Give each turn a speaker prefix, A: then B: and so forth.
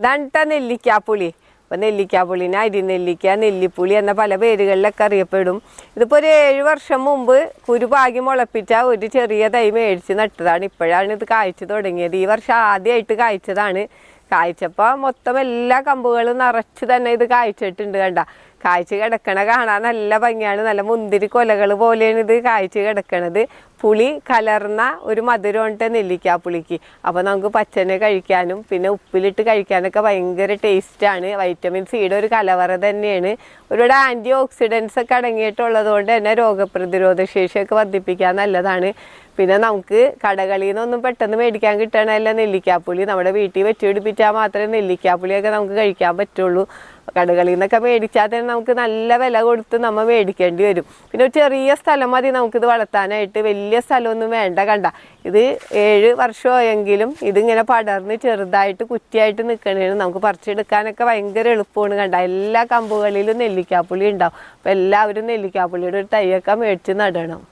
A: ഇതാണ് നെല്ലിക്കാപ്പുളി. ഇപ്പൊ നെല്ലിക്കാപ്പുളിനെ അരിനെല്ലിക്ക നെല്ലിപ്പുളി എന്ന പല പേരുകളിലൊക്കെ അറിയപ്പെടും. ഇതിപ്പോ ഒരു ഏഴ് വർഷം മുമ്പ് കുരുപാകി മുളപ്പിച്ച ഒരു ചെറിയ തൈ മേടിച്ച് നട്ടതാണ്. ഇപ്പോഴാണ് ഇത് കായ്ച്ചു തുടങ്ങിയത്. ഈ വർഷം ആദ്യമായിട്ട് കായ്ച്ചതാണ്. കായ്ച്ചപ്പോൾ മൊത്തം എല്ലാ കമ്പുകളും നിറച്ച് തന്നെ ഇത് കായ്ച്ചിട്ടുണ്ട് കണ്ട. കായ്ച്ച് കിടക്കണ കാണാൻ നല്ല ഭംഗിയാണ്. നല്ല മുന്തിരി കൊലകൾ പോലെയാണ് ഇത് കാഴ്ച കിടക്കണത്. പുളി കലർന്ന ഒരു മധുരമുണ്ട് നെല്ലിക്കാപ്പുളിക്ക് അപ്പോൾ നമുക്ക് പച്ചനെ കഴിക്കാനും പിന്നെ ഉപ്പിലിട്ട് കഴിക്കാനൊക്കെ ഭയങ്കര ടേസ്റ്റാണ് വൈറ്റമിൻ സിയുടെ ഒരു കലവറ തന്നെയാണ്. ഒരുപാട് ആന്റി ഓക്സിഡൻസ് ഒക്കെ അടങ്ങിയിട്ടുള്ളത് കൊണ്ട് തന്നെ രോഗപ്രതിരോധ ശേഷിയൊക്കെ വർദ്ധിപ്പിക്കാൻ നല്ലതാണ്. പിന്നെ നമുക്ക് കടകളിൽ നിന്നൊന്നും പെട്ടെന്ന് മേടിക്കാൻ കിട്ടണമല്ല നെല്ലിക്കാപ്പുളി നമ്മുടെ വീട്ടിൽ വെച്ചുപിടിപ്പിച്ചാൽ മാത്രമേ നെല്ലിക്കാപ്പുളിയൊക്കെ നമുക്ക് കഴിക്കാൻ പറ്റുള്ളൂ. കടകളിൽ നിന്നൊക്കെ മേടിച്ചാൽ തന്നെ നമുക്ക് നല്ല വില കൊടുത്ത് നമ്മൾ മേടിക്കേണ്ടി വരും. പിന്നെ ഒരു ചെറിയ സ്ഥലം മതി നമുക്കിത് വളർത്താനായിട്ട്. വലിയ സ്ഥലമൊന്നും വേണ്ട കണ്ട. ഇത് ഏഴ് വർഷമായെങ്കിലും ഇതിങ്ങനെ പടർന്ന് ചെറുതായിട്ട് കുറ്റിയായിട്ട് നിൽക്കണേന് നമുക്ക് പറിച്ചെടുക്കാനൊക്കെ ഭയങ്കര എളുപ്പമാണ് കണ്ട. എല്ലാ കമ്പുകളിലും നെല്ലിക്കാപ്പുളി ഉണ്ടാവും. അപ്പോൾ എല്ലാവരും നെല്ലിക്കാപ്പുളിയുടെ ഒരു തൈയൊക്കെ മേടിച്ച് നടണം.